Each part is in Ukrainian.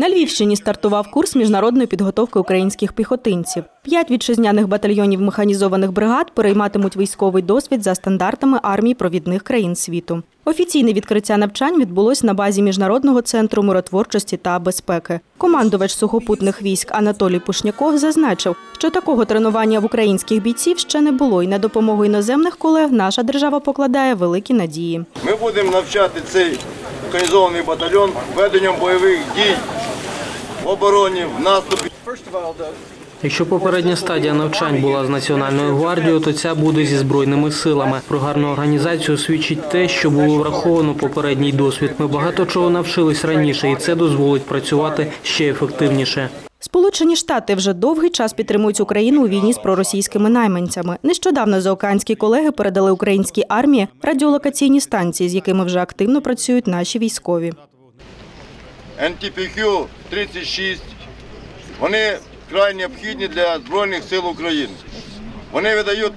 На Львівщині стартував курс міжнародної підготовки українських піхотинців. П'ять вітчизняних батальйонів механізованих бригад перейматимуть військовий досвід за стандартами армій провідних країн світу. Офіційне відкриття навчань відбулось на базі міжнародного центру миротворчості та безпеки. Командувач сухопутних військ Анатолій Пушняков зазначив, що такого тренування в українських бійців ще не було, і на допомогу іноземних колег наша держава покладає великі надії. Ми будемо навчати цей організований батальйон веденням бойових дій в обороні, в наступі. Якщо попередня стадія навчань була з Національною гвардією, то ця буде зі збройними силами. Про гарну організацію свідчить те, що було враховано попередній досвід. Ми багато чого навчились раніше, і це дозволить працювати ще ефективніше. Сполучені Штати вже довгий час підтримують Україну у війні з проросійськими найманцями. Нещодавно заокеанські колеги передали українській армії радіолокаційні станції, з якими вже активно працюють наші військові. НТПК 36. Вони вкрай необхідні для Збройних сил України. Вони видають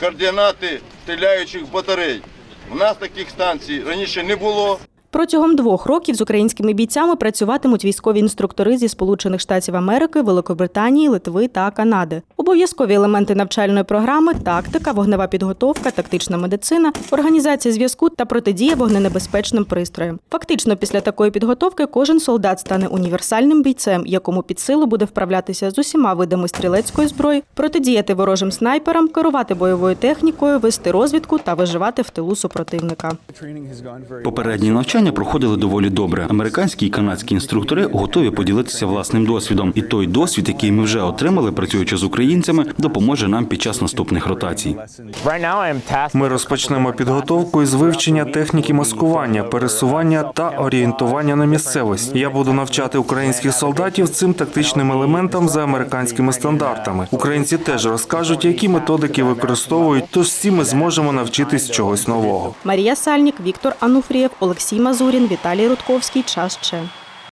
координати стріляючих батарей. У нас таких станцій раніше не було. Протягом двох років з українськими бійцями працюватимуть військові інструктори зі Сполучених Штатів Америки, Великобританії, Литви та Канади. Обов'язкові елементи навчальної програми тактика, вогнева підготовка, тактична медицина, організація зв'язку та протидія вогненебезпечним пристроям. Фактично, після такої підготовки кожен солдат стане універсальним бійцем, якому під силу буде вправлятися з усіма видами стрілецької зброї, протидіяти ворожим снайперам, керувати бойовою технікою, вести розвідку та виживати в тилу супротивника. Попередні навчання проходили доволі добре. Американські і канадські інструктори готові поділитися власним досвідом. І той досвід, який ми вже отримали, працюючи з українцями, допоможе нам під час наступних ротацій. Ми розпочнемо підготовку із вивчення техніки маскування, пересування та орієнтування на місцевості. Я буду навчати українських солдатів цим тактичним елементам за американськими стандартами. Українці теж розкажуть, які методики використовують. Тож всі ми зможемо навчитись чогось нового. Марія Сальнік, Віктор Ануфрієв, Олексій Мазурін, Віталій Рудковський. Час ще.